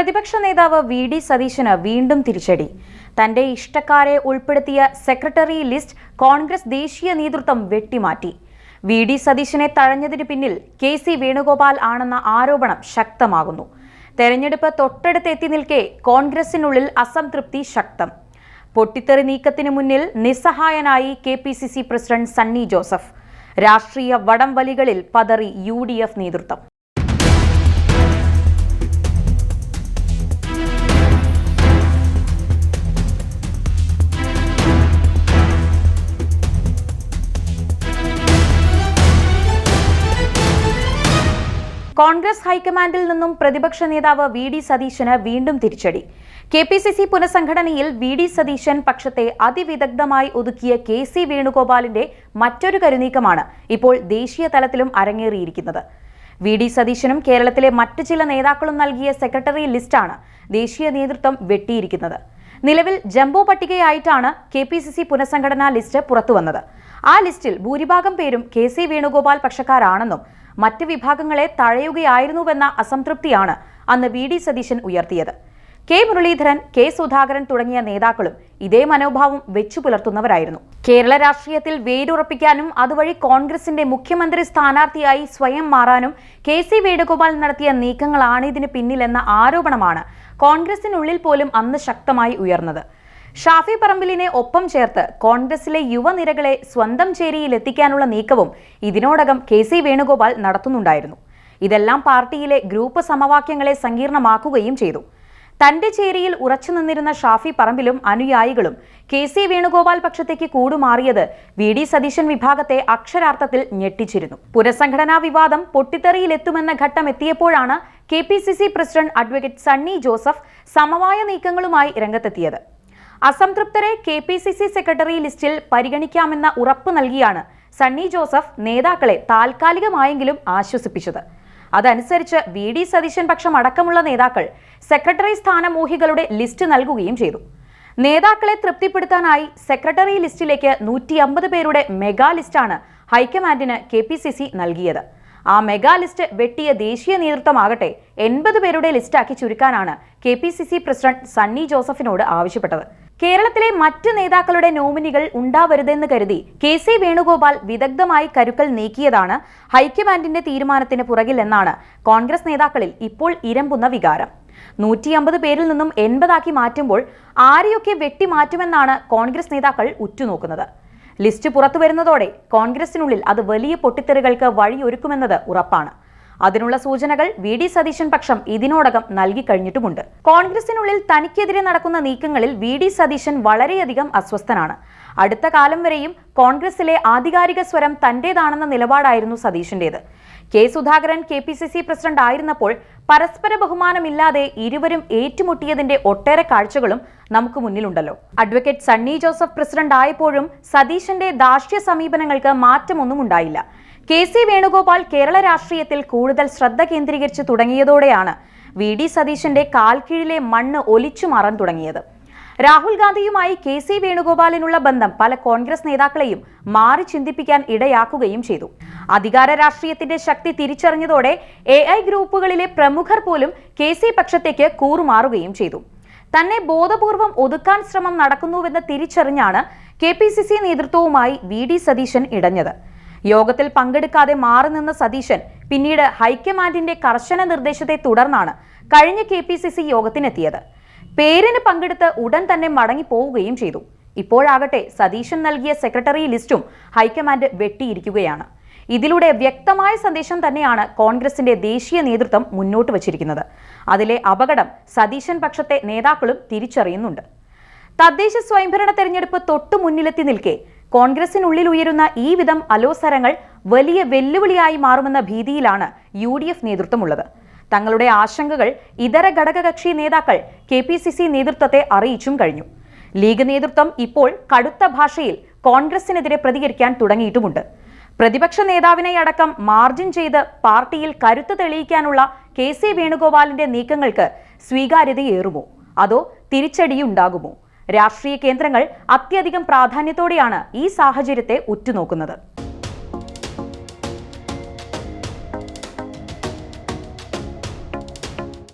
പ്രതിപക്ഷ നേതാവ് V D സതീശന് വീണ്ടും തിരിച്ചടി. തന്റെ ഇഷ്ടക്കാരെ ഉൾപ്പെടുത്തിയ സെക്രട്ടറി ലിസ്റ്റ് കോൺഗ്രസ് ദേശീയ നേതൃത്വം വെട്ടിമാറ്റി. വി ഡി സതീശനെ തഴഞ്ഞതിന് പിന്നിൽ കെ സി വേണുഗോപാൽ ആണെന്ന ആരോപണം ശക്തമാകുന്നു. തെരഞ്ഞെടുപ്പ് തൊട്ടടുത്ത് എത്തി നിൽക്കെ കോൺഗ്രസിനുള്ളിൽ അസംതൃപ്തി ശക്തം. പൊട്ടിത്തെറി നീക്കത്തിന് മുന്നിൽ നിസ്സഹായനായി K P C C president Sunny Joseph. രാഷ്ട്രീയ വടംവലികളിൽ പതറി യു ഡി എഫ് നേതൃത്വം. കോൺഗ്രസ് ഹൈക്കമാൻഡിൽ നിന്നും പ്രതിപക്ഷ നേതാവ് വി ഡി സതീശന് വീണ്ടും തിരിച്ചടി. കെ പി സി സി പുനഃസംഘടനയിൽ വി ഡി സതീശൻ പക്ഷത്തെ അതിവിദഗ്ധമായി ഒതുക്കിയ കെ സി വേണുഗോപാലിന്റെ മറ്റൊരു കരുനീക്കമാണ് ഇപ്പോൾ ദേശീയ തലത്തിലും അരങ്ങേറിയിരിക്കുന്നത്. വി ഡി സതീശനും കേരളത്തിലെ മറ്റു ചില നേതാക്കളും നൽകിയ സെക്രട്ടറി ലിസ്റ്റാണ് ദേശീയ നേതൃത്വം വെട്ടിയിരിക്കുന്നത്. നിലവിൽ ജംബോ പട്ടികയായിട്ടാണ് കെ പി സി സി പുനഃസംഘടനാ ലിസ്റ്റ് പുറത്തുവന്നത്. ആ ലിസ്റ്റിൽ ഭൂരിഭാഗം പേരും കെ സി വേണുഗോപാൽ പക്ഷക്കാരാണെന്നും മറ്റ് വിഭാഗങ്ങളെ തഴയുകയായിരുന്നുവെന്ന അസംതൃപ്തിയാണ് അന്ന് വി ഡി സതീശൻ ഉയർത്തിയത്. കെ മുരളീധരൻ കെ സുധാകരൻ തുടങ്ങിയ നേതാക്കളും ഇതേ മനോഭാവം വെച്ചു പുലർത്തുന്നവരായിരുന്നു. കേരള രാഷ്ട്രീയത്തിൽ വേരുറപ്പിക്കാനും അതുവഴി കോൺഗ്രസിന്റെ മുഖ്യമന്ത്രി സ്ഥാനാർത്ഥിയായി സ്വയം മാറാനും കെ സി വേണുഗോപാൽ നടത്തിയ നീക്കങ്ങളാണ് ഇതിന് പിന്നിലെന്ന ആരോപണമാണ് കോൺഗ്രസിനുള്ളിൽ പോലും അന്ന് ശക്തമായി ഉയർന്നത്. ഷാഫി പറമ്പിലിനെ ഒപ്പം ചേർത്ത് കോൺഗ്രസിലെ യുവനിരകളെ സ്വന്തം ചേരിയിലെത്തിക്കാനുള്ള നീക്കവും ഇതിനോടകം കെ സി വേണുഗോപാൽ നടത്തുന്നുണ്ടായിരുന്നു. ഇതെല്ലാം പാർട്ടിയിലെ ഗ്രൂപ്പ് സമവാക്യങ്ങളെ സങ്കീർണമാക്കുകയും ചെയ്തു. തന്റെ ചേരിയിൽ ഉറച്ചു നിന്നിരുന്ന ഷാഫി പറമ്പിലും അനുയായികളും കെ സി വേണുഗോപാൽ പക്ഷത്തേക്ക് കൂടുമാറിയത് വി ഡി സതീശൻ വിഭാഗത്തെ അക്ഷരാർത്ഥത്തിൽ ഞെട്ടിച്ചിരുന്നു. പുനഃസംഘടനാ വിവാദം പൊട്ടിത്തെറിയിലെത്തുമെന്ന ഘട്ടം എത്തിയപ്പോഴാണ് KPCC president advocate Sunny Joseph സമവായ നീക്കങ്ങളുമായി രംഗത്തെത്തിയത്. അസംതൃപ്തരെ K P C C secretary ലിസ്റ്റിൽ പരിഗണിക്കാമെന്ന ഉറപ്പ് നൽകിയാണ് സണ്ണി ജോസഫ് നേതാക്കളെ താൽക്കാലികമായെങ്കിലും ആശ്വസിപ്പിച്ചത്. അതനുസരിച്ച് വി ഡി സതീശൻ പക്ഷം അടക്കമുള്ള നേതാക്കൾ സെക്രട്ടറി സ്ഥാനമോഹികളുടെ ലിസ്റ്റ് നൽകുകയും ചെയ്തു. നേതാക്കളെ തൃപ്തിപ്പെടുത്താനായി സെക്രട്ടറി ലിസ്റ്റിലേക്ക് നൂറ്റി അമ്പത് പേരുടെ മെഗാ ലിസ്റ്റാണ് ഹൈക്കമാൻഡിന് കെ പി സി സി നൽകിയത്. ആ മെഗാ ലിസ്റ്റ് വെട്ടിയ ദേശീയ നേതൃത്വമാകട്ടെ എൺപത് പേരുടെ ലിസ്റ്റാക്കി ചുരുക്കാനാണ് K P C C president Sunny ജോസഫിനോട് ആവശ്യപ്പെട്ടത്. കേരളത്തിലെ മറ്റ് നേതാക്കളുടെ നോമിനികൾ ഉണ്ടാവരുതെന്ന് കരുതി കെ സി വേണുഗോപാൽ വിദഗ്ധമായി കരുക്കൾ നീക്കിയതാണ് ഹൈക്കമാൻഡിന്റെ തീരുമാനത്തിന് പുറകിലെന്നാണ് കോൺഗ്രസ് നേതാക്കളിൽ ഇപ്പോൾ ഇരമ്പുന്ന വികാരം. നൂറ്റി അമ്പത് പേരിൽ നിന്നും എൺപതാക്കി മാറ്റുമ്പോൾ ആരെയൊക്കെ വെട്ടിമാറ്റുമെന്നാണ് കോൺഗ്രസ് നേതാക്കൾ ഉറ്റുനോക്കുന്നത്. ലിസ്റ്റ് പുറത്തു വരുന്നതോടെ കോൺഗ്രസിനുള്ളിൽ അത് വലിയ പൊട്ടിത്തെറികൾക്ക് വഴിയൊരുക്കുമെന്നത് ഉറപ്പാണ്. അതിനുള്ള സൂചനകൾ വി ഡി സതീശൻ പക്ഷം ഇതിനോടകം നൽകി കഴിഞ്ഞിട്ടുമുണ്ട്. കോൺഗ്രസിനുള്ളിൽ തനിക്കെതിരെ നടക്കുന്ന നീക്കങ്ങളിൽ വി ഡി സതീശൻ വളരെയധികം അസ്വസ്ഥനാണ്. അടുത്ത കാലം വരെയും കോൺഗ്രസിലെ ആധികാരിക സ്വരം തന്റേതാണെന്ന നിലപാടായിരുന്നു സതീഷിന്റേത്. K Sudhakaran K P C C president ആയിരുന്നപ്പോൾ പരസ്പര ബഹുമാനമില്ലാതെ ഇരുവരും ഏറ്റുമുട്ടിയതിന്റെ ഒട്ടേറെ കാഴ്ചകളും നമുക്ക് മുന്നിലുണ്ടല്ലോ. അഡ്വക്കേറ്റ് സണ്ണി ജോസഫ് പ്രസിഡന്റ് ആയപ്പോഴും സതീഷിന്റെ ദാർഷ്ട്യ സമീപനങ്ങൾക്ക് മാറ്റമൊന്നും ഉണ്ടായില്ല. കെ സി വേണുഗോപാൽ കേരള രാഷ്ട്രീയത്തിൽ കൂടുതൽ ശ്രദ്ധ കേന്ദ്രീകരിച്ചു തുടങ്ങിയതോടെയാണ് വി ഡി സതീഷിന്റെ കാൽക്കീഴിലെ മണ്ണ് ഒലിച്ചു മാറാൻ തുടങ്ങിയത്. രാഹുൽ ഗാന്ധിയുമായി കെ സി വേണുഗോപാലിനുള്ള ബന്ധം പല കോൺഗ്രസ് നേതാക്കളെയും മാറി ചിന്തിപ്പിക്കാൻ ഇടയാക്കുകയും ചെയ്തു. അധികാര രാഷ്ട്രീയത്തിന്റെ ശക്തി തിരിച്ചറിഞ്ഞതോടെ എ ഗ്രൂപ്പുകളിലെ പ്രമുഖർ പോലും കെ പക്ഷത്തേക്ക് കൂറുമാറുകയും ചെയ്തു. തന്നെ ബോധപൂർവം ഒതുക്കാൻ ശ്രമം നടക്കുന്നുവെന്ന് തിരിച്ചറിഞ്ഞാണ് കെ പി സി സി നേതൃത്വവുമായി വി ഡി സതീശൻ ഇടഞ്ഞത്. യോഗത്തിൽ പങ്കെടുക്കാതെ മാറി നിന്ന സതീശൻ പിന്നീട് ഹൈക്കമാൻഡിന്റെ കർശന നിർദ്ദേശത്തെ തുടർന്നാണ് കഴിഞ്ഞ കെ പി സി സി യോഗത്തിനെത്തിയത്. പേരിന് പങ്കെടുത്ത് ഉടൻ തന്നെ മടങ്ങി പോവുകയും ചെയ്തു. ഇപ്പോഴാകട്ടെ സതീശൻ നൽകിയ സെക്രട്ടറി ലിസ്റ്റും ഹൈക്കമാൻഡ് വെട്ടിയിരിക്കുകയാണ്. ഇതിലൂടെ വ്യക്തമായ സന്ദേശം തന്നെയാണ് കോൺഗ്രസിന്റെ ദേശീയ നേതൃത്വം മുന്നോട്ട് വച്ചിരിക്കുന്നത്. അതിലെ അപകടം സതീശൻ പക്ഷത്തെ നേതാക്കളും തിരിച്ചറിയുന്നുണ്ട്. തദ്ദേശ സ്വയംഭരണ തെരഞ്ഞെടുപ്പ് തൊട്ടു മുന്നിലെത്തി നിൽക്കെ കോൺഗ്രസിനുള്ളിൽ ഉയരുന്ന ഈ വിധം അലോസരങ്ങൾ വലിയ വെല്ലുവിളിയായി മാറുമെന്ന ഭീതിയിലാണ് യു ഡി എഫ് നേതൃത്വമുള്ളത്. തങ്ങളുടെ ആശങ്കകൾ ഇതര ഘടകകക്ഷി നേതാക്കൾ കെ പി സി സി നേതൃത്വത്തെ അറിയിച്ചും കഴിഞ്ഞു. ലീഗ് നേതൃത്വം ഇപ്പോൾ കടുത്ത ഭാഷയിൽ കോൺഗ്രസിനെതിരെ പ്രതികരിക്കാൻ തുടങ്ങിയിട്ടുമുണ്ട്. പ്രതിപക്ഷ നേതാവിനെ അടക്കം മാർജിൻ ചെയ്ത് പാർട്ടിയിൽ കരുത്ത് തെളിയിക്കാനുള്ള കെ സി വേണുഗോപാലിന്റെ നീക്കങ്ങൾക്ക് സ്വീകാര്യതയേറുമോ? അതോ തിരിച്ചടിയുണ്ടാകുമോ? രാഷ്ട്രീയ കേന്ദ്രങ്ങൾ അത്യധികം പ്രാധാന്യത്തോടെയാണ് ഈ സാഹചര്യത്തെ ഉറ്റുനോക്കുന്നത്.